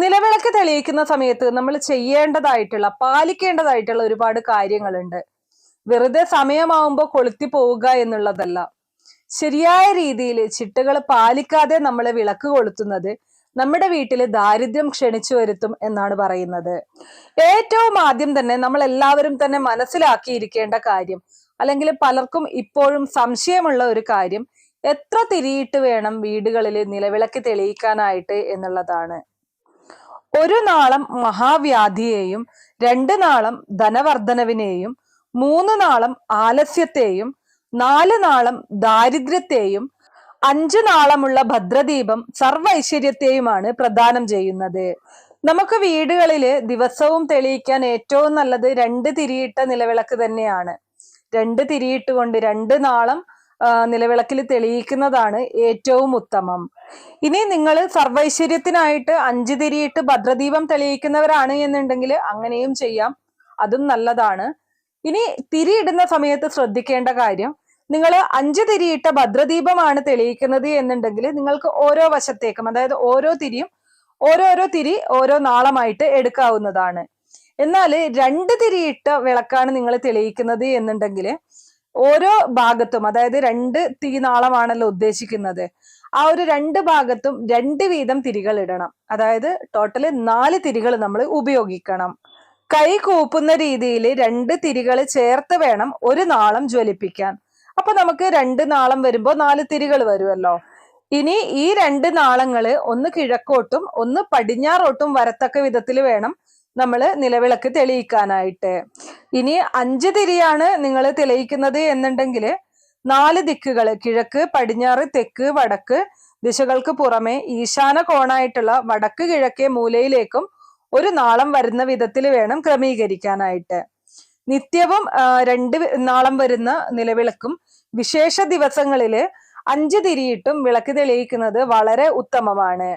നിലവിളക്ക് തെളിയിക്കുന്ന സമയത്ത് നമ്മൾ ചെയ്യേണ്ടതായിട്ടുള്ള പാലിക്കേണ്ടതായിട്ടുള്ള ഒരുപാട് കാര്യങ്ങളുണ്ട്. വെറുതെ സമയമാവുമ്പോൾ കൊളുത്തി പോവുക എന്നുള്ളതല്ല. ശരിയായ രീതിയിൽ ചിട്ടകൾ പാലിക്കാതെ നമ്മൾ വിളക്ക് കൊളുത്തുന്നത് നമ്മുടെ വീട്ടിൽ ദാരിദ്ര്യം ക്ഷണിച്ചു വരുത്തും എന്നാണ് പറയുന്നത്. ഏറ്റവും ആദ്യം തന്നെ നമ്മൾ എല്ലാവരും തന്നെ മനസ്സിലാക്കിയിരിക്കേണ്ട കാര്യം അല്ലെങ്കിൽ പലർക്കും ഇപ്പോഴും സംശയമുള്ള ഒരു കാര്യം എത്ര തിരിയിട്ട് വേണം വീടുകളിൽ നിലവിളക്ക് തെളിയിക്കാനായിട്ട് എന്നുള്ളതാണ്. ഒരു നാളം മഹാവ്യാധിയെയും രണ്ട് നാളം ധനവർദ്ധനവിനെയും മൂന്ന് നാളം ആലസ്യത്തെയും നാല് നാളം ദാരിദ്ര്യത്തെയും അഞ്ചു നാളമുള്ള ഭദ്രദീപം സർവൈശ്വര്യത്തെയുമാണ് പ്രദാനം ചെയ്യുന്നത്. നമുക്ക് വീടുകളിൽ ദിവസവും തെളിയിക്കാൻ ഏറ്റവും നല്ലത് രണ്ട് തിരിയിട്ട നിലവിളക്ക് തന്നെയാണ്. രണ്ട് തിരിയിട്ട് കൊണ്ട് രണ്ട് നാളം നിലവിളക്കിൽ തെളിയിക്കുന്നതാണ് ഏറ്റവും ഉത്തമം. ഇനി നിങ്ങൾ സർവൈശ്വര്യത്തിനായിട്ട് അഞ്ച് തിരിയിട്ട് ഭദ്രദീപം തെളിയിക്കുന്നവരാണ് എന്നുണ്ടെങ്കിൽ അങ്ങനെയും ചെയ്യാം. അതും നല്ലതാണ്. ഇനി തിരിയിടുന്ന സമയത്ത് ശ്രദ്ധിക്കേണ്ട കാര്യം നിങ്ങൾ അഞ്ച് തിരിയിട്ട ഭദ്രദീപമാണ് തെളിയിക്കുന്നത് എന്നുണ്ടെങ്കിൽ നിങ്ങൾക്ക് ഓരോ വശത്തേക്കും അതായത് ഓരോ തിരിയും ഓരോരോ തിരി ഓരോ നാളമായിട്ട് എടുക്കാവുന്നതാണ്. എന്നാൽ രണ്ട് തിരിയിട്ട വിളക്കാണ് നിങ്ങൾ തെളിയിക്കുന്നത് എന്നുണ്ടെങ്കിൽ ഓരോ ഭാഗത്തും അതായത് രണ്ട് തീനാളമാണല്ലോ ഉദ്ദേശിക്കുന്നത്. ആ ഒരു രണ്ട് ഭാഗത്തും രണ്ട് വീതം തിരികൾ ഇടണം. അതായത് ടോട്ടൽ നാല് തിരികൾ നമ്മൾ ഉപയോഗിക്കണം. കൈ കൂപ്പുന്ന രീതിയിൽ രണ്ട് തിരികൾ ചേർത്ത് വേണം ഒരു നാളം ജ്വലിപ്പിക്കാൻ. അപ്പൊ നമുക്ക് രണ്ട് നാളം വരുമ്പോൾ നാല് തിരികൾ വരുമല്ലോ. ഇനി ഈ രണ്ട് നാളങ്ങൾ ഒന്ന് കിഴക്കോട്ടും ഒന്ന് പടിഞ്ഞാറോട്ടും വരത്തക്ക വിധത്തിൽ വേണം നമ്മൾ നിലവിളക്ക് തെളിയിക്കാനായിട്ട്. ഇനി അഞ്ച് തിരിയാണ് നിങ്ങൾ തെളിയിക്കുന്നത് എന്നുണ്ടെങ്കിൽ നാല് ദിക്കുകൾ കിഴക്ക് പടിഞ്ഞാറ് തെക്ക് വടക്ക് ദിശകൾക്ക് പുറമെ ഈശാന കോണായിട്ടുള്ള വടക്ക് കിഴക്കേ മൂലയിലേക്കും ഒരു നാളം വരുന്ന വിധത്തിൽ വേണം ക്രമീകരിക്കാനായിട്ട്. നിത്യവും രണ്ട് നാളം വരുന്ന നിലവിളക്കും വിശേഷ ദിവസങ്ങളിൽ അഞ്ച് തിരിയിട്ടും വിളക്ക് തെളിയിക്കുന്നത് വളരെ ഉത്തമമാണ്.